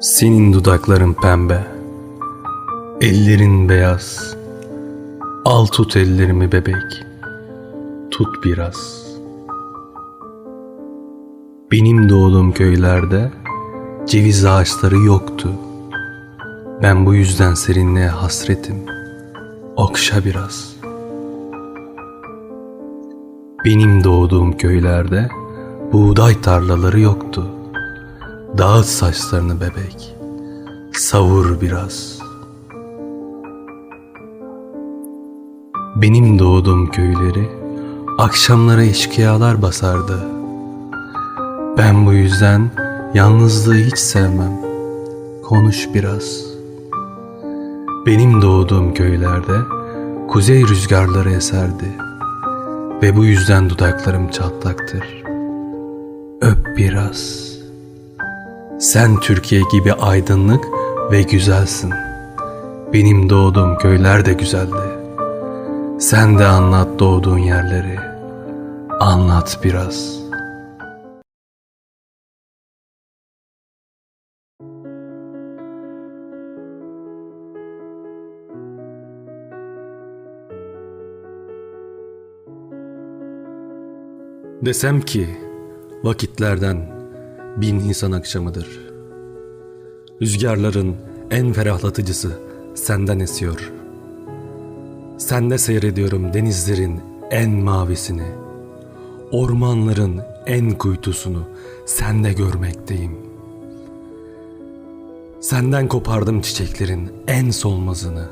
Senin dudakların pembe, ellerin beyaz. Al tut ellerimi bebek, tut biraz. Benim doğduğum köylerde ceviz ağaçları yoktu. Ben bu yüzden serinliğe hasretim. Okşa biraz. Benim doğduğum köylerde buğday tarlaları yoktu. Dağıt saçlarını bebek. Savur biraz. Benim doğduğum köyleri akşamlara eşkıyalar basardı. Ben bu yüzden yalnızlığı hiç sevmem. Konuş biraz. Benim doğduğum köylerde kuzey rüzgarları eserdi. Ve bu yüzden dudaklarım çatlaktır. Öp biraz. Sen Türkiye gibi aydınlık ve güzelsin. Benim doğduğum köyler de güzeldi. Sen de anlat doğduğun yerleri. Anlat biraz. Desem ki vakitlerden bin Nisan akşamıdır. Rüzgarların en ferahlatıcısı senden esiyor. Sende seyrediyorum denizlerin en mavisini. Ormanların en kuytusunu sende görmekteyim. Senden kopardım çiçeklerin en solmazını.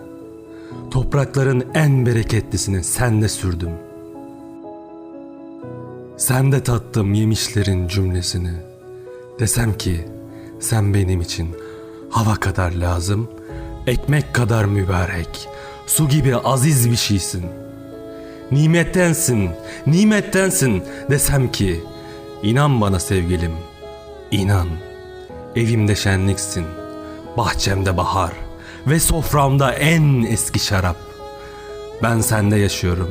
Toprakların en bereketlisini sende sürdüm. Sende tattım yemişlerin cümlesini. Desem ki sen benim için hava kadar lazım, ekmek kadar mübarek, su gibi aziz bir şeysin. Nimettensin, nimettensin desem ki inan bana sevgilim, inan. Evimde şenliksin, bahçemde bahar ve soframda en eski şarap. Ben sende yaşıyorum,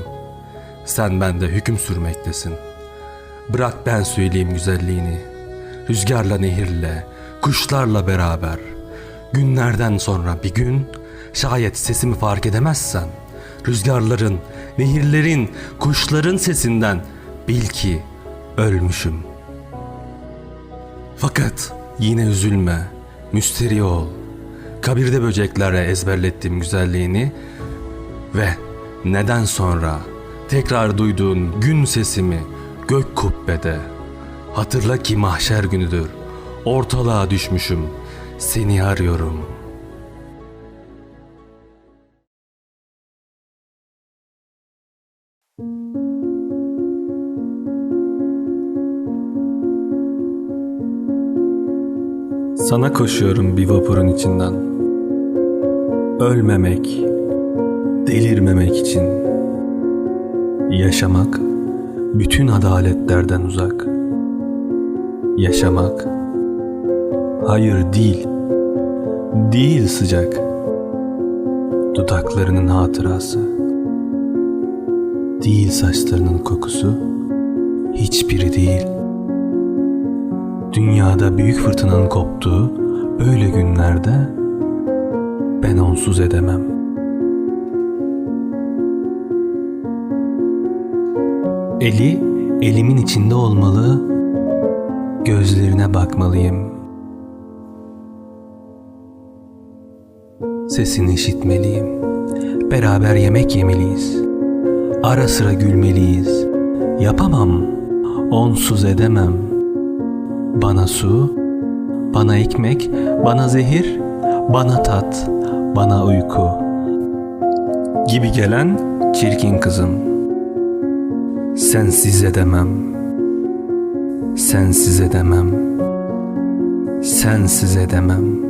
sen bende hüküm sürmektesin. Bırak ben söyleyeyim güzelliğini. Rüzgarla nehirle, kuşlarla beraber. Günlerden sonra bir gün şayet sesimi fark edemezsen rüzgarların, nehirlerin, kuşların sesinden bil ki ölmüşüm. Fakat yine üzülme, müsteri ol. Kabirde böceklere ezberlettiğim güzelliğini ve neden sonra tekrar duyduğun gün sesimi gök kubbede. Hatırla ki mahşer günüdür. Ortalığa düşmüşüm. Seni arıyorum. Sana koşuyorum bir vapurun içinden. Ölmemek, delirmemek için. Yaşamak bütün adaletlerden uzak. Yaşamak hayır değil, değil sıcak. Dudaklarının hatırası, değil saçlarının kokusu, hiçbiri değil. Dünyada büyük fırtınanın koptuğu böyle günlerde ben onsuz edemem. Eli elimin içinde olmalı, gözlerine bakmalıyım. Sesini işitmeliyim. Beraber yemek yemeliyiz. Ara sıra gülmeliyiz. Yapamam, onsuz edemem. Bana su, bana ekmek, bana zehir, bana tat, bana uyku. Gibi gelen çirkin kızım.'' Sensiz edemem. Sensiz edemem. Sensiz edemem.